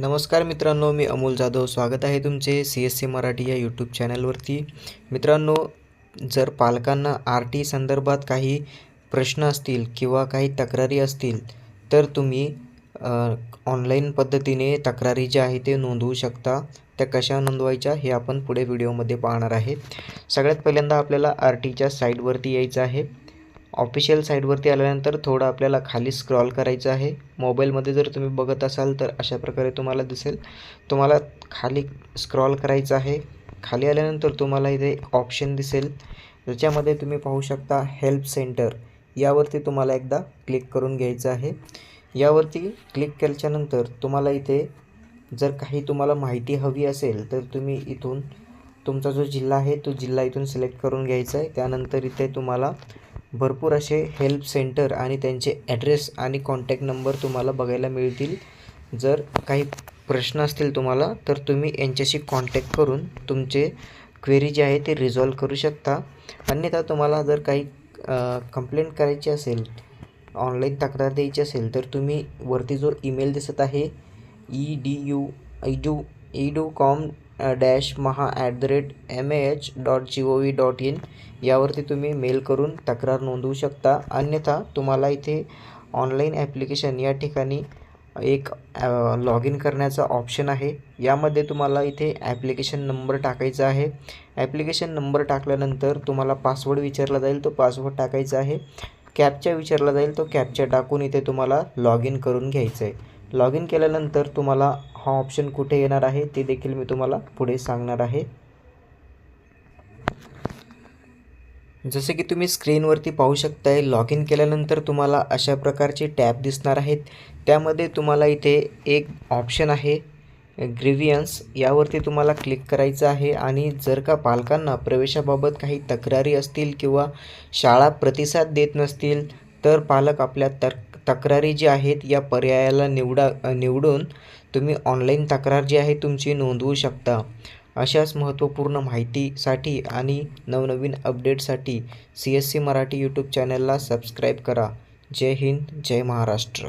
नमस्कार मित्रांनो मी अमोल जाधव. स्वागत आहे तुमचे सी एस सी मराठी या यूट्यूब चॅनलवरती मित्रांनो जर पालकांना आर टी संदर्भात काही प्रश्न असतील किंवा काही तक्रारी असतील तर तुम्ही ऑनलाईन पद्धतीने तक्रारी ज्या आहे ते नोंदवू शकता. त्या कशा नोंदवायच्या हे आपण पुढे व्हिडिओमध्ये पाहणार आहे. सगळ्यात पहिल्यांदा आपल्याला आर टीच्या साईटवरती यायचं आहे. ऑफिशियल साईटवरती आल्यानंतर थोडं आपल्याला खाली स्क्रॉल करायचं आहे. मोबाईलमध्ये जर तुम्ही बघत असाल तर अशा प्रकारे तुम्हाला दिसेल. तुम्हाला खाली स्क्रॉल करायचं आहे. खाली आल्यानंतर तुम्हाला इथे ऑप्शन दिसेल. ज्याच्यामध्ये तुम्ही पाहू शकता हेल्प सेंटर. यावरती तुम्हाला एकदा क्लिक करून घ्यायचं आहे. यावरती क्लिक केल्याच्यानंतर तुम्हाला इथे जर काही तुम्हाला माहिती हवी असेल तर तुम्ही इथून तुमचा जो जिल्हा आहे तो जिल्हा इथून सिलेक्ट करून घ्यायचा आहे. त्यानंतर इथे तुम्हाला भरपूर असे हेल्प सेंटर आणि त्यांचे ॲड्रेस आणि कॉन्टॅक्ट नंबर तुम्हाला बघायला मिळतील. जर काही प्रश्न असतील तुम्हाला तर तुम्ही यांच्याशी कॉन्टॅक्ट करून तुमचे क्वेरी जे आहे ते रिझॉल्व करू शकता. अन्यथा तुम्हाला जर काही कंप्लेंट करायची असेल ऑनलाईन तक्रार द्यायची असेल तर तुम्ही वरती जो ईमेल दिसत आहे E D U E D U E D U com dash Maha at the rate M A H dot G O V dot in यावरती तुम्ही मेल करून तक्रार नोंदवू शकता. अन्यथा तुम्हाला इथे ऑनलाईन ॲप्लिकेशन या ठिकाणी एक लॉग इन करण्याचा ऑप्शन आहे. यामध्ये तुम्हाला इथे ॲप्लिकेशन नंबर टाकायचा आहे. ॲप्लिकेशन नंबर टाकल्यानंतर तुम्हाला पासवर्ड विचारला जाईल तो पासवर्ड टाकायचा आहे. कॅपच्या विचारला जाईल तो कॅपच्या टाकून इथे तुम्हाला लॉग इन करून घ्यायचं आहे लॉग इन केल्यानंतर तुम्हाला हा ऑप्शन कुठे येणार आहे ते देखील मी तुम्हाला पुढे सांगणार आहे. जसे की तुम्ही स्क्रीनवरती पाहू शकताय लॉग इन केल्यानंतर तुम्हाला अशा प्रकारचे टॅब दिसणार आहेत. त्यामध्ये तुम्हाला इथे एक ऑप्शन आहे ग्रिव्हियन्स यावरती तुम्हाला क्लिक करायचं आहे आणि जर का पालकांना प्रवेशाबाबत काही तक्रारी असतील किंवा शाळा प्रतिसाद देत नसतील तर पालक आपल्या तर तक्रारी जी आहेत या पर्यायाला निवडा निवडून तुम्ही ऑनलाईन तक्रार जी आहे तुमची नोंदवू शकता. अशाच महत्त्वपूर्ण माहितीसाठी आणि नवनवीन अपडेटसाठी C S C Marathi YouTube चॅनलला सबस्क्राईब करा. जय हिंद जय महाराष्ट्र.